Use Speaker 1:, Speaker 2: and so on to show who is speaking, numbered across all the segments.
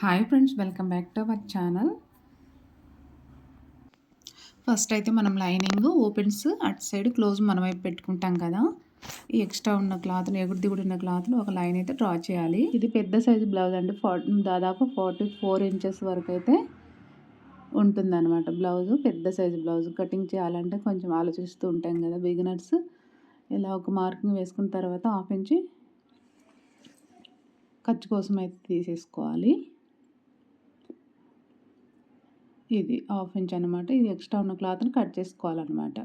Speaker 1: Hi friends welcome back to our channel first అయితే మనం lining opens అటు side close మనం వైపు పెట్టుకుంటాం కదా. ఈ ఎక్స్ట్రా ఉన్న క్లాత్లు ఎగురు దిగుడు ఉన్న క్లాత్లు ఒక లైన్ అయితే డ్రా చేయాలి. ఇది పెద్ద సైజు బ్లౌజ్ అండి. ఫార్టీ దాదాపు ఫార్టీ ఫోర్ ఇంచెస్ వరకు అయితే ఉంటుందన్నమాట బ్లౌజ్ పెద్ద సైజు బ్లౌజ్ కటింగ్ చేయాలంటే కొంచెం ఆలోచిస్తూ ఉంటాం కదా బిగినర్స్ ఇలా ఒక మార్కింగ్ వేసుకున్న తర్వాత హాఫ్ ఇంచి ఖర్చు కోసం అయితే తీసేసుకోవాలి. ఇది హాఫ్ ఇంచ్ అనమాట ఇది ఎక్స్ట్రా ఉన్న క్లాత్ని కట్ చేసుకోవాలన్నమాట.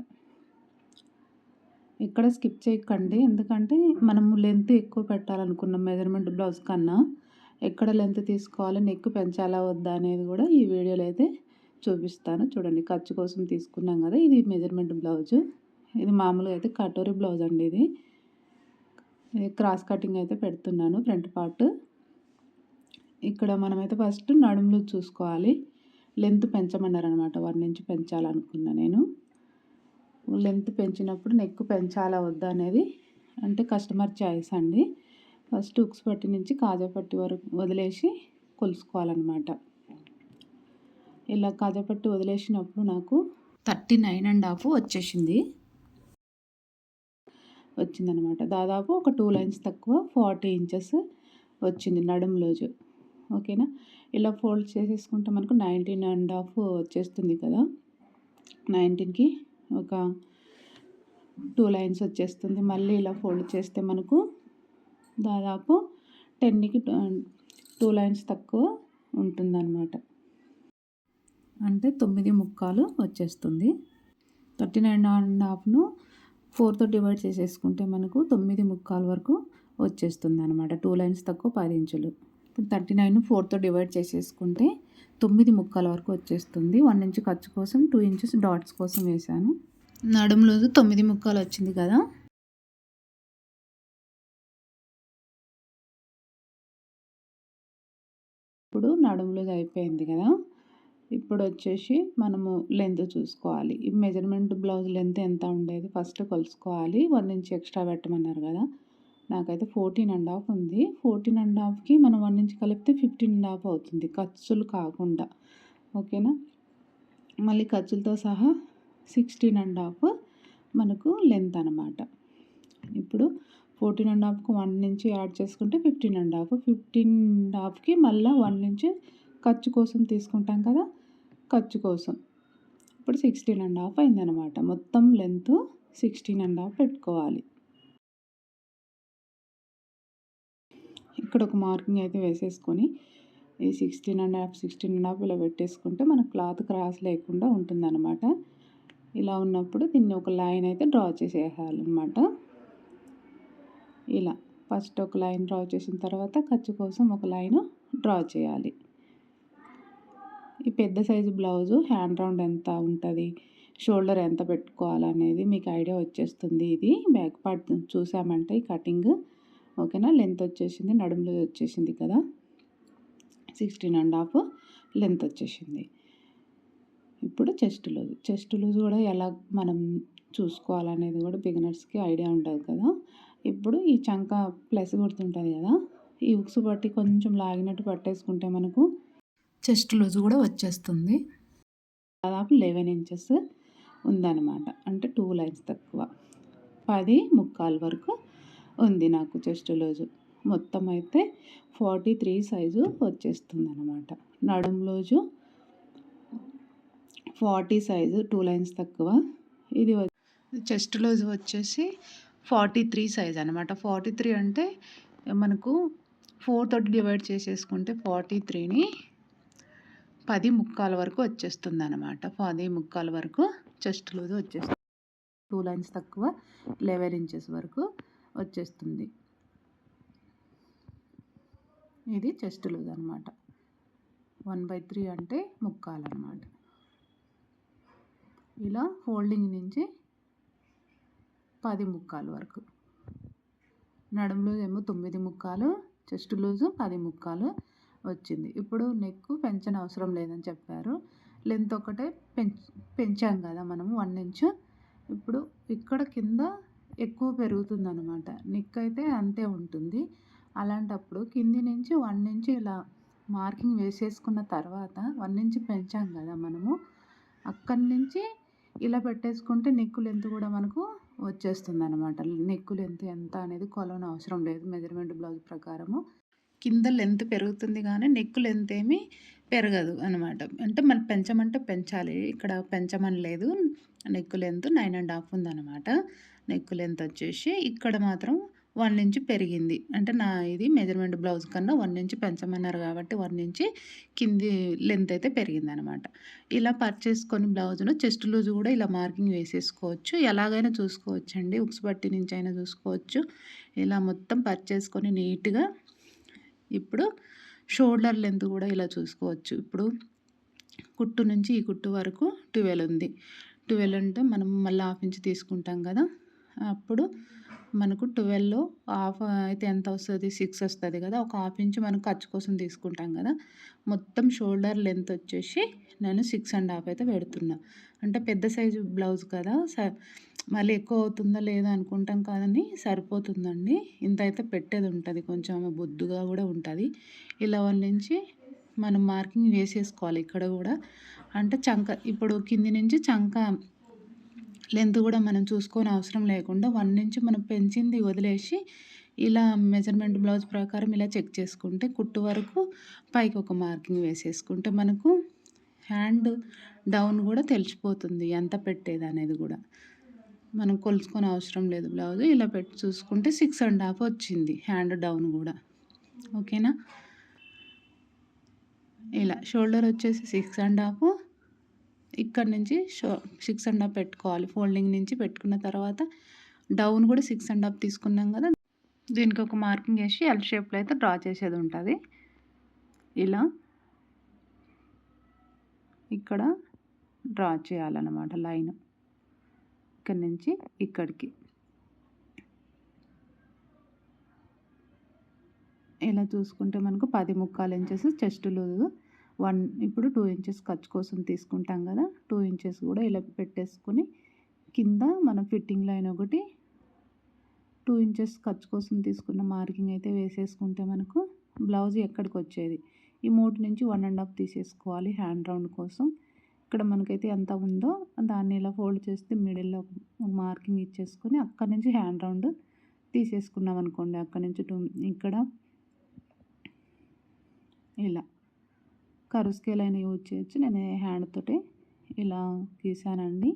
Speaker 1: ఇక్కడ స్కిప్ చేయకండి. ఎందుకంటే మనము లెంత్ ఎక్కువ పెట్టాలనుకున్న మెజర్మెంట్ బ్లౌజ్ కన్నా ఎక్కడ లెంత్ తీసుకోవాలి నెక్ పెంచాలా వద్దా అనేది కూడా ఈ వీడియోలో అయితే చూపిస్తాను. చూడండి ఖర్చు కోసం తీసుకున్నాం కదా ఇది మెజర్మెంట్ బ్లౌజ్. ఇది మామూలుగా అయితే కటోరీ బ్లౌజ్ అండి ఇది. ఇది క్రాస్ కటింగ్ అయితే పెడుతున్నాను ఫ్రంట్ పార్ట్. ఇక్కడ మనమైతే ఫస్ట్ నడుములు చూసుకోవాలి. లెంత్ పెంచమన్నారు అనమాట వన్ ఇంచ్ పెంచాలనుకున్నా నేను. లెంత్ పెంచినప్పుడు నెక్ పెంచాలా వద్దా అనేది అంటే కస్టమర్ చాయిస్ అండి. ఫస్ట్ ఉక్స్ పట్టి నుంచి కాజా పట్టి వరకు వదిలేసి కొలుసుకోవాలన్నమాట. ఇలా కాజా పట్టి వదిలేసినప్పుడు నాకు థర్టీ నైన్ అండ్ హాఫ్ వచ్చేసింది. వచ్చిందనమాట దాదాపు ఒక టూ లైన్స్ తక్కువ ఫార్టీ ఇంచెస్ వచ్చింది నడుములోజు ఓకేనా? ఇలా ఫోల్డ్ చేసేసుకుంటే మనకు నైన్టీన్ అండ్ హాఫ్ వచ్చేస్తుంది కదా. నైన్టీన్కి ఒక టూ లైన్స్ వచ్చేస్తుంది. మళ్ళీ ఇలా ఫోల్డ్ చేస్తే మనకు దాదాపు టెన్కి టూ లైన్స్ తక్కువ ఉంటుందన్నమాట. అంటే తొమ్మిది ముక్కాలు వచ్చేస్తుంది. థర్టీ నైన్ అండ్ హాఫ్ను ఫోర్తో డివైడ్ చేసేసుకుంటే మనకు తొమ్మిది ముక్కాలు వరకు వచ్చేస్తుంది అనమాట టూ లైన్స్ తక్కువ పది ఇంచులు. ఇప్పుడు థర్టీ నైన్ ఫోర్తో డివైడ్ చేసేసుకుంటే తొమ్మిది ముక్కల వరకు వచ్చేస్తుంది. వన్ ఇంచ్ ఖర్చు కోసం టూ ఇంచెస్ డాట్స్ కోసం వేసాను నడుములో తొమ్మిది ముక్కలు వచ్చింది కదా. ఇప్పుడు నడుములో అయిపోయింది కదా. ఇప్పుడు వచ్చేసి మనము లెంత్ చూసుకోవాలి. ఈ మెజర్మెంట్ బ్లౌజ్ లెంత్ ఎంత ఉండేది ఫస్ట్ కొలుసుకోవాలి. వన్ ఇంచ్ ఎక్స్ట్రా పెట్టమన్నారు కదా. నాకైతే ఫోర్టీన్ అండ్ హాఫ్ ఉంది. ఫోర్టీన్ అండ్ హాఫ్కి మనం వన్ నుంచి కలిపితే ఫిఫ్టీన్ అండ్ హాఫ్ అవుతుంది. ఖర్చులు కాకుండా. ఓకేనా? మళ్ళీ ఖర్చులతో సహా సిక్స్టీన్ అండ్ హాఫ్ మనకు లెంత్ అనమాట ఇప్పుడు ఫోర్టీన్ అండ్ హాఫ్కి వన్ నుంచి యాడ్ చేసుకుంటే fifteen and half. Fifteen and హాఫ్కి మళ్ళీ వన్ నుంచి ఖర్చు కోసం తీసుకుంటాం కదా? ఖర్చు కోసం. ఇప్పుడు సిక్స్టీన్ అండ్ హాఫ్ అయిందనమాట మొత్తం లెంత్ సిక్స్టీన్ అండ్ హాఫ్ పెట్టుకోవాలి. ఇక్కడ ఒక మార్కింగ్ అయితే వేసేసుకొని ఈ sixteen and half sixteen and half ఇలా పెట్టేసుకుంటే మన క్లాత్ క్రాస్ లేకుండా ఉంటుందన్నమాట. ఇలా ఉన్నప్పుడు దీన్ని ఒక లైన్ అయితే డ్రా చేసేయాలన్నమాట. ఇలా ఫస్ట్ ఒక లైన్ డ్రా చేసిన తర్వాత ఖర్చు కోసం ఒక లైన్ డ్రా చేయాలి. ఈ పెద్ద సైజు బ్లౌజు హ్యాండ్ రౌండ్ ఎంత ఉంటుంది షోల్డర్ ఎంత పెట్టుకోవాలనేది మీకు ఐడియా వచ్చేస్తుంది. ఇది బ్యాక్ పార్ట్ చూసామంటే ఈ కటింగ్ ఓకేనా? లెంత్ వచ్చేసింది నడుములో వచ్చేసింది కదా? సిక్స్టీన్ అండ్ హాఫ్ లెంత్ వచ్చేసింది. ఇప్పుడు చెస్ట్ లూజ్. చెస్ట్ లూజ్ కూడా ఎలా మనం చూసుకోవాలనేది కూడా బిగినర్స్కి ఐడియా ఉండదు కదా? ఇప్పుడు ఈ చంక ప్లస్ గుర్తుంటుంది కదా? ఈ ఉక్స్ పట్టి కొంచెం లాగినట్టు పట్టేసుకుంటే మనకు చెస్ట్ లూజ్ కూడా వచ్చేస్తుంది. దాదాపు లెవెన్ ఇంచెస్ ఉందన్నమాట. అంటే టూ లైన్స్ తక్కువ. పది ముక్కాలు వరకు ఉంది నాకు చెస్ట్ లూజు. మొత్తం అయితే ఫార్టీ త్రీ సైజు వచ్చేస్తుంది అనమాట నడుము loose forty size two lines తక్కువ. ఇది చెస్ట్ లూజ్ వచ్చేసి ఫార్టీ త్రీ సైజ్ అనమాట ఫార్టీ త్రీ అంటే మనకు ఫోర్ తోటి డివైడ్ చేసేసుకుంటే ఫార్టీ త్రీని పది ముక్కాల వరకు వచ్చేస్తుంది అనమాట పది ముక్కాల వరకు చెస్ట్ లూజ్ వచ్చేస్తుంది. టూ లైన్స్ తక్కువ లెవెన్ ఇంచెస్ వరకు వచ్చేస్తుంది. ఇది చెస్ట్ లూజ్ అనమాట వన్ బై త్రీ అంటే ముక్కాలన్నమాట. ఇలా ఫోల్డింగ్ నుంచి పది ముక్కాలు వరకు. నడుము లూజ్ ఏమో తొమ్మిది ముక్కాలు చెస్ట్ లూజు పది ముక్కాలు వచ్చింది. ఇప్పుడు నెక్ పెంచని అవసరం లేదని చెప్పారు. లెంత్ ఒకటే పెంచాం కదా మనము వన్ ఇంచ్. ఇప్పుడు ఇక్కడ కింద ఎక్కువ పెరుగుతుంది అనమాట నెక్ అయితే అంతే ఉంటుంది. అలాంటప్పుడు కింది నుంచి వన్ నుంచి ఇలా మార్కింగ్ వేసేసుకున్న తర్వాత వన్ ఇంచ్ పెంచాం కదా మనము. అక్కడి నుంచి ఇలా పెట్టేసుకుంటే నెక్కు లెంత్ కూడా మనకు వచ్చేస్తుంది అనమాట నెక్కు లెంత్ ఎంత అనేది కొలవని అవసరం లేదు మెజర్మెంట్ బ్లౌజ్ ప్రకారము. కింద లెంత్ పెరుగుతుంది కానీ నెక్కు లెంత్ ఏమీ పెరగదు అనమాట అంటే మనం పెంచమంటే పెంచాలి. ఇక్కడ పెంచమని లేదు neck length nine and half ఉందన్నమాట. నెక్ లెంత్ వచ్చేసి ఇక్కడ మాత్రం వన్ ఇంచ్ పెరిగింది. అంటే నా ఇది మెజర్మెంట్ బ్లౌజ్ కన్నా వన్ ఇంచ్ పెంచమన్నారు కాబట్టి వన్ ఇంచ్ కింది లెంత్ అయితే పెరిగింది అనమాట ఇలా పర్చేసుకొని బ్లౌజ్ను చెస్ట్ లూజ్ కూడా ఇలా మార్కింగ్ వేసేసుకోవచ్చు. ఎలాగైనా చూసుకోవచ్చు అండి ఉక్స్ బట్టి నుంచి అయినా చూసుకోవచ్చు. ఇలా మొత్తం పర్చేసుకొని నీట్గా ఇప్పుడు షోల్డర్ లెంత్ కూడా ఇలా చూసుకోవచ్చు. ఇప్పుడు కుట్టు నుంచి ఈ కుట్టు వరకు ట్వెల్వ్ ఉంది. ట్వెల్వ్ అంటే మనం మళ్ళీ హాఫ్ ఇంచ్ తీసుకుంటాం కదా. అప్పుడు మనకు ట్వెల్వ్లో హాఫ్ అయితే ఎంత వస్తుంది? సిక్స్ వస్తుంది కదా. ఒక హాఫ్ ఇంచ్ మనం ఖర్చు కోసం తీసుకుంటాం కదా. మొత్తం షోల్డర్ లెంత్ వచ్చేసి నేను సిక్స్ అండ్ హాఫ్ అయితే పెడుతున్నా. అంటే పెద్ద సైజు బ్లౌజ్ కదా. స మళ్ళీ ఎక్కువ అవుతుందా లేదా అనుకుంటాం కాదని సరిపోతుందండి. ఇంత అయితే పెట్టేది ఉంటుంది. కొంచెం బొద్దుగా కూడా ఉంటుంది. ఇలా వాళ్ళ నుంచి మనం మార్కింగ్ వేసేసుకోవాలి ఇక్కడ కూడా. అంటే చంక ఇప్పుడు కింది నుంచి చంక లెంత్ కూడా మనం చూసుకొని అవసరం లేకుండా వన్ నుంచి మనం పెంచింది వదిలేసి ఇలా మెజర్మెంట్ బ్లౌజ్ ప్రకారం ఇలా చెక్ చేసుకుంటే కుట్టు వరకు పైకి ఒక మార్కింగ్ వేసేసుకుంటే మనకు హ్యాండ్ డౌన్ కూడా తెలిసిపోతుంది ఎంత పెట్టేది అనేది కూడా. మనం కొలుసుకొని అవసరం లేదు బ్లౌజ్. ఇలా పెట్టి చూసుకుంటే సిక్స్ అండ్ హాఫ్ వచ్చింది హ్యాండ్ డౌన్ కూడా. ఓకేనా? ఇలా షోల్డర్ వచ్చేసి సిక్స్ అండ్ హాఫ్. ఇక్కడ నుంచి షో సిక్స్ అండ్ హాఫ్ పెట్టుకోవాలి. ఫోల్డింగ్ నుంచి పెట్టుకున్న తర్వాత డౌన్ కూడా సిక్స్ అండ్ హాఫ్ తీసుకున్నాం కదా. దీనికి ఒక మార్కింగ్ వేసి ఎల్ షేప్లో అయితే డ్రా చేసేది ఉంటుంది. ఇలా ఇక్కడ డ్రా చేయాలన్నమాట లైన్. ఇక్కడి నుంచి ఇక్కడికి. ఇలా చూసుకుంటే మనకు పది ముక్కాలు ఇంచెస్ చెస్ట్ లూజు వన్ ఇప్పుడు టూ ఇంచెస్ ఖర్చు కోసం తీసుకుంటాం కదా టూ ఇంచెస్ కూడా ఇలా పెట్టేసుకొని కింద మన ఫిట్టింగ్ లైన్ ఒకటి టూ ఇంచెస్ ఖర్చు కోసం తీసుకున్న మార్కింగ్ అయితే వేసేసుకుంటే మనకు బ్లౌజ్ ఎక్కడికి వచ్చేది? ఈ మూడు నుంచి వన్ అండ్ హాఫ్ తీసేసుకోవాలి హ్యాండ్ రౌండ్ కోసం. ఇక్కడ మనకైతే ఎంత ఉందో దాన్ని ఇలా ఫోల్డ్ చేస్తే మిడిల్లో మార్కింగ్ ఇచ్చేసుకొని అక్కడి నుంచి హ్యాండ్ రౌండ్ తీసేసుకున్నాం అనుకోండి అక్కడ నుంచి టూ ఇక్కడ ఇలా కరు స్కేల్ అయినా యూజ్ చేయొచ్చు. నేను హ్యాండ్ తోటి ఇలా గీసానండి.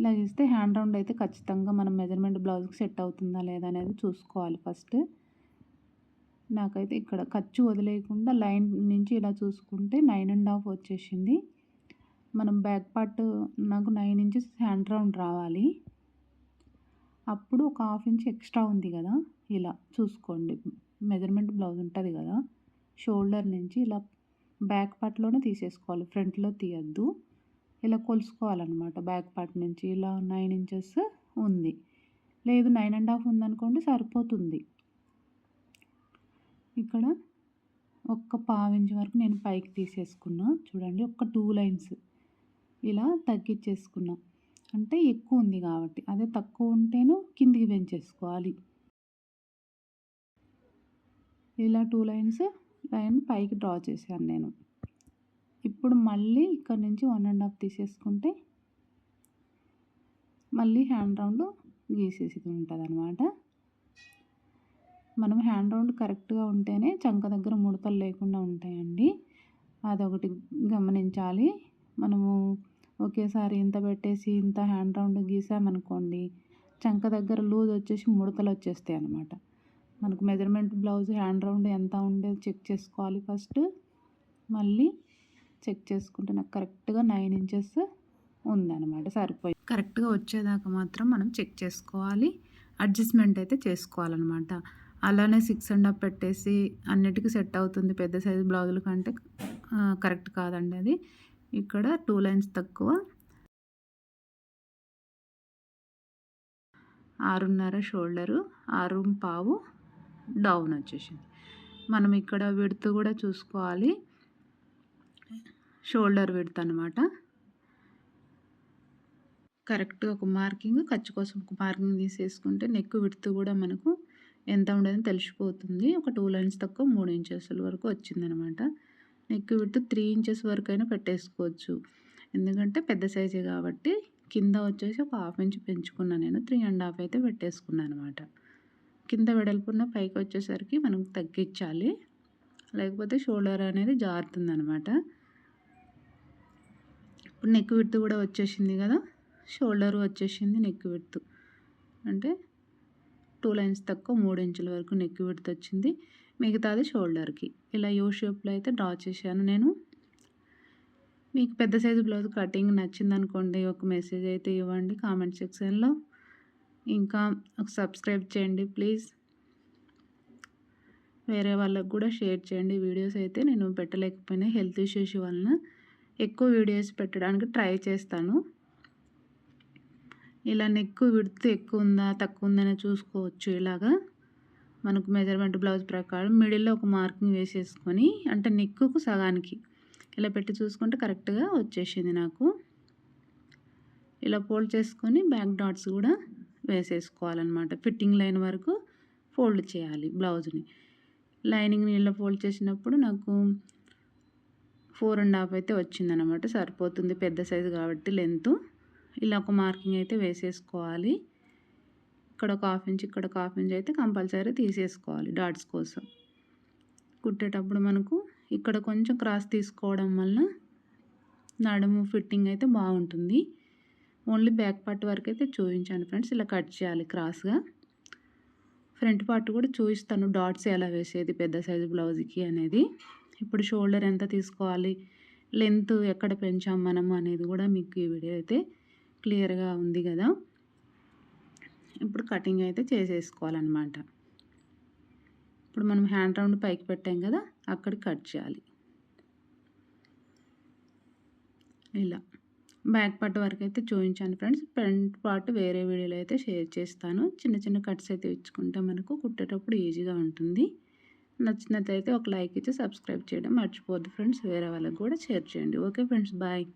Speaker 1: ఇలా గీస్తే హ్యాండ్ రౌండ్ అయితే ఖచ్చితంగా మనం మెజర్మెంట్ బ్లౌజ్కి సెట్ అవుతుందా లేదా అనేది చూసుకోవాలి ఫస్ట్. నాకైతే ఇక్కడ ఖర్చు వదిలేయకుండా లైన్ నుంచి ఇలా చూసుకుంటే నైన్ అండ్ హాఫ్ వచ్చేసింది. మనం బ్యాక్ పార్ట్ నాకు నైన్ ఇంచెస్ హ్యాండ్ రౌండ్ రావాలి. అప్పుడు ఒక హాఫ్ ఇంచ్ ఎక్స్ట్రా ఉంది కదా ఇలా చూసుకోండి. మెజర్మెంట్ బ్లౌజ్ ఉంటుంది కదా షోల్డర్ నుంచి ఇలా బ్యాక్ పార్ట్లోనే తీసేసుకోవాలి ఫ్రంట్లో తీయద్దు. ఇలా కొలుసుకోవాలన్నమాట బ్యాక్ పార్ట్ నుంచి ఇలా నైన్ ఇంచెస్ ఉంది. లేదు నైన్ అండ్ హాఫ్ ఉందనుకోండి సరిపోతుంది. ఇక్కడ ఒక్క పావించి వరకు నేను పైకి తీసేసుకున్నా చూడండి ఒక్క టూ లైన్స్ ఇలా తగ్గించేసుకున్నా. అంటే ఎక్కువ ఉంది కాబట్టి అదే తక్కువ ఉంటేను కిందికి పెంచేసుకోవాలి. ఇలా టూ లైన్స్ లైన్ పైకి డ్రా చేశాను నేను. ఇప్పుడు మళ్ళీ ఇక్కడ నుంచి వన్ అండ్ హాఫ్ తీసేసుకుంటే మళ్ళీ హ్యాండ్ రౌండ్ గీసేసి ఉంటుంది అనమాట మనం హ్యాండ్ రౌండ్ కరెక్ట్గా ఉంటేనే చంక దగ్గర ముడతలు లేకుండా ఉంటాయండి. అదొకటి గమనించాలి. మనము ఒకేసారి ఇంత పెట్టేసి ఇంత హ్యాండ్ రౌండ్ గీసామనుకోండి చంక దగ్గర లూజ్ వచ్చేసి ముడతలు వచ్చేస్తాయి అనమాట మనకు మెజర్మెంట్ బ్లౌజ్ హ్యాండ్ రౌండ్ ఎంత ఉండేది చెక్ చేసుకోవాలి ఫస్ట్. మళ్ళీ చెక్ చేసుకుంటే నాకు కరెక్ట్గా నైన్ ఇంచెస్ ఉందన్నమాట సరిపోయి కరెక్ట్గా వచ్చేదాకా మాత్రం మనం చెక్ చేసుకోవాలి అడ్జస్ట్మెంట్ అయితే చేసుకోవాలన్నమాట. అలానే సిక్స్ అండ్ హాఫ్ పెట్టేసి అన్నిటికీ సెట్ అవుతుంది పెద్ద సైజు బ్లౌజుల కంటే కరెక్ట్ కాదండి అది. ఇక్కడ టూ లైన్స్ తక్కువ. ఆరున్నర షోల్డరు ఆరు పావు. డౌన్ వచ్చేసింది. మనం ఇక్కడ విడుతు కూడా చూసుకోవాలి. షోల్డర్ విడత అనమాట కరెక్ట్గా ఒక మార్కింగ్ ఖర్చు కోసం ఒక మార్కింగ్ తీసేసుకుంటే నెక్ విడుతు కూడా మనకు ఎంత ఉండదని తెలిసిపోతుంది. ఒక టూ లైన్స్ తక్కువ మూడు ఇంచెస్ల వరకు వచ్చిందనమాట నెక్ విడ్త్ త్రీ ఇంచెస్ వరకు అయినా పెట్టేసుకోవచ్చు. ఎందుకంటే పెద్ద సైజే కాబట్టి కింద వచ్చేసి ఒక హాఫ్ ఇంచ్ పెంచుకున్నాను నేను త్రీ అండ్ హాఫ్ అయితే పెట్టేసుకున్నాను అనమాట కింద వెడల్పున్న పైకి వచ్చేసరికి మనం తగ్గించాలి. లేకపోతే షోల్డర్ అనేది జారుతుంది అనమాట ఇప్పుడు నెక్ విడ్త్ కూడా వచ్చేసింది కదా? షోల్డర్ వచ్చేసింది నెక్ విడ్త్. అంటే టూ లైన్స్ తక్కువ మూడు ఇంచుల వరకు నెక్ విడ్త్ వచ్చింది. మిగతాది షోల్డర్కి. ఇలా యూ షేప్లో అయితే డ్రా చేశాను నేను. మీకు పెద్ద సైజు బ్లౌజ్ కటింగ్ నచ్చింది అనుకోండి ఒక మెసేజ్ అయితే ఇవ్వండి కామెంట్ సెక్షన్లో. ఇంకా ఒక సబ్స్క్రైబ్ చేయండి ప్లీజ్. వేరే వాళ్ళకు కూడా షేర్ చేయండి. వీడియోస్ అయితే నేను పెట్టలేకపోయినా హెల్త్ ఇష్యూస్ వలన ఎక్కువ వీడియోస్ పెట్టడానికి ట్రై చేస్తాను. ఇలా నెక్ విడితే ఎక్కువ ఉందా తక్కువ ఉందని చూసుకోవచ్చు ఇలాగా. మనకు మెజర్మెంట్ బ్లౌజ్ ప్రకారం మిడిల్లో ఒక మార్కింగ్ వేసేసుకొని అంటే నెక్కుకు సగానికి ఇలా పెట్టి చూసుకుంటే కరెక్ట్గా వచ్చేసింది నాకు. ఇలా ఫోల్డ్ చేసుకొని బ్యాక్ డాట్స్ కూడా వేసేసుకోవాలన్నమాట. ఫిట్టింగ్ లైన్ వరకు ఫోల్డ్ చేయాలి బ్లౌజ్ని. లైనింగ్ నీళ్ళ ఫోల్డ్ చేసినప్పుడు నాకు ఫోర్ అండ్ హాఫ్ అయితే వచ్చిందనమాట సరిపోతుంది పెద్ద సైజు కాబట్టి లెంత్. ఇలా ఒక మార్కింగ్ అయితే వేసేసుకోవాలి. ఇక్కడ ఒక హాఫ్ ఇంచ్ ఇక్కడ ఒక హాఫ్ ఇంచ్ అయితే కంపల్సరీ తీసేసుకోవాలి డాట్స్ కోసం. కుట్టేటప్పుడు మనకు ఇక్కడ కొంచెం క్రాస్ తీసుకోవడం వల్ల నడుము ఫిట్టింగ్ అయితే బాగుంటుంది. ఓన్లీ బ్యాక్ పార్ట్ వరకు అయితే చూపించాను ఫ్రెండ్స్. ఇలా కట్ చేయాలి క్రాస్గా. ఫ్రంట్ పార్ట్ కూడా చూపిస్తాను. డాట్స్ ఎలా వేసేది పెద్ద సైజు బ్లౌజ్కి అనేది. ఇప్పుడు షోల్డర్ ఎంత తీసుకోవాలి లెంత్ ఎక్కడ పెంచాం మనము అనేది కూడా మీకు ఈ వీడియో అయితే క్లియర్గా ఉంది కదా. ఇప్పుడు కటింగ్ అయితే చేసేసుకోవాలన్నమాట. ఇప్పుడు మనం హ్యాండ్ రౌండ్ పైకి పెట్టాం కదా అక్కడ కట్ చేయాలి. ఇలా. బ్యాక్ పార్ట్ వరకు అయితే చూపించాను ఫ్రెండ్స్. ఫ్రంట్ పార్ట్ వేరే వీడియోలో అయితే షేర్ చేస్తాను. చిన్న చిన్న కట్స్ అయితే ఇచ్చుకుంటే మనకు కుట్టేటప్పుడు ఈజీగా ఉంటుంది. నచ్చినట్లయితే ఒక లైక్ ఇచ్చి సబ్స్క్రైబ్ చేయడం మర్చిపోద్దు ఫ్రెండ్స్. వేరే వాళ్ళకి కూడా షేర్ చేయండి. Okay friends bye.